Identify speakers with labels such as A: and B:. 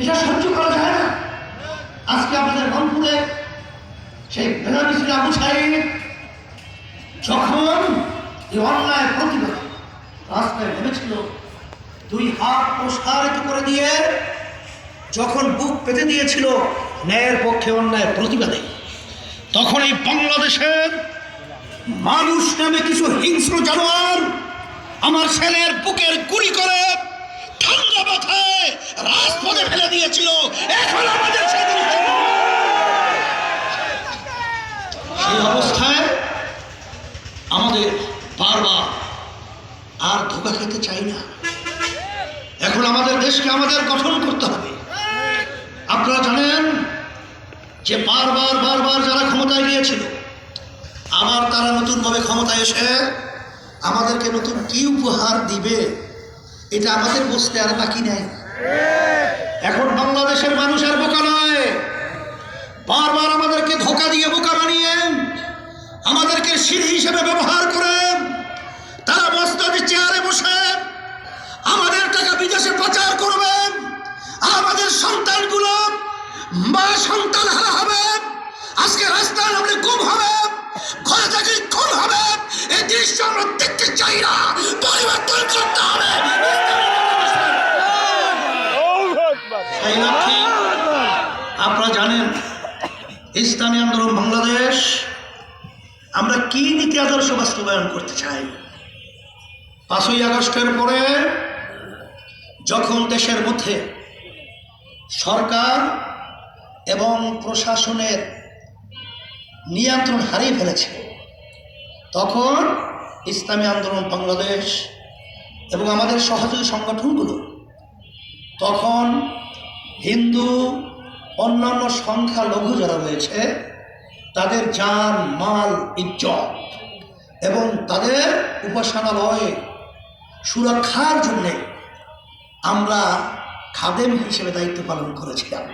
A: এটা সহ্য করা যায় না। আজকে আমাদের রংপুরে সেই বেনামিসির আবু সাহেব যখন এই অন্যায় প্রতিবাদ রাস্তায় নেমেছিল, দুই হাত প্রসারিত করে দিয়ে যখন বুক পেতে দিয়েছিল ন্যায়ের পক্ষে অন্যায় প্রতিবাদে, তখন এই বাংলাদেশের মানুষ নামে কিছু হিংস্র জানোয়ার আমার ছেলের বুকের গুলি করে ঠান্ডা মাথায় রাজপথে ফেলে দিয়েছিল এখন আমাদের সেদিন সেই অবস্থায় আমাদের বারবার আর ধোকা খেতে চাই না। এখন আমাদের দেশকে আমাদের গঠন করতে হবে। আপনারা জানেন যে বারবার বারবার যারা ক্ষমতায় গিয়েছিল, আবার তারা নতুনভাবে ক্ষমতায় এসে আমাদেরকে নতুন কি উপহার দিবে, এটা আমাদের বুঝতে আর বাকি নেই। এখন বাংলাদেশের মানুষ আর বোকা নয়। বারবার আমাদেরকে ধোকা দিয়ে বোকা বানিয়ে আমাদেরকে সিঁড়ি হিসেবে ব্যবহার করে, তারা মস্তাদি চেয়ারে বসে আমাদের টাকা বিদেশে পাচার করবেন আমাদের সন্তানগুলো মা সন্তান হারা হবে, আজকে রাস্তায় নামলে গুম হবে, ঘরে থাকলে খুন হবে এই দৃশ্য আমরা দেখতে চাই না, পরিবর্তন করতে হবে। আপনারা জানেন, ইসলামী আন্দোলন বাংলাদেশ আমরা কি নীতি আদর্শ বাস্তবায়ন করতে চাই? পাঁচই আগস্টের পরে যখন দেশের মধ্যে সরকার এবং প্রশাসনের নিয়ন্ত্রণ হারিয়ে ফেলেছে, তখন ইসলামী আন্দোলন বাংলাদেশ এবং আমাদের সহযোগী সংগঠনগুলো তখন হিন্দু, অন্যান্য সংখ্যালঘু যারা রয়েছে তাদের যান মাল, ইজ্জত এবং তাদের উপাসনালয়ে সুরক্ষার জন্যে আমরা খাদেম হিসেবে দায়িত্ব পালন করেছিলাম।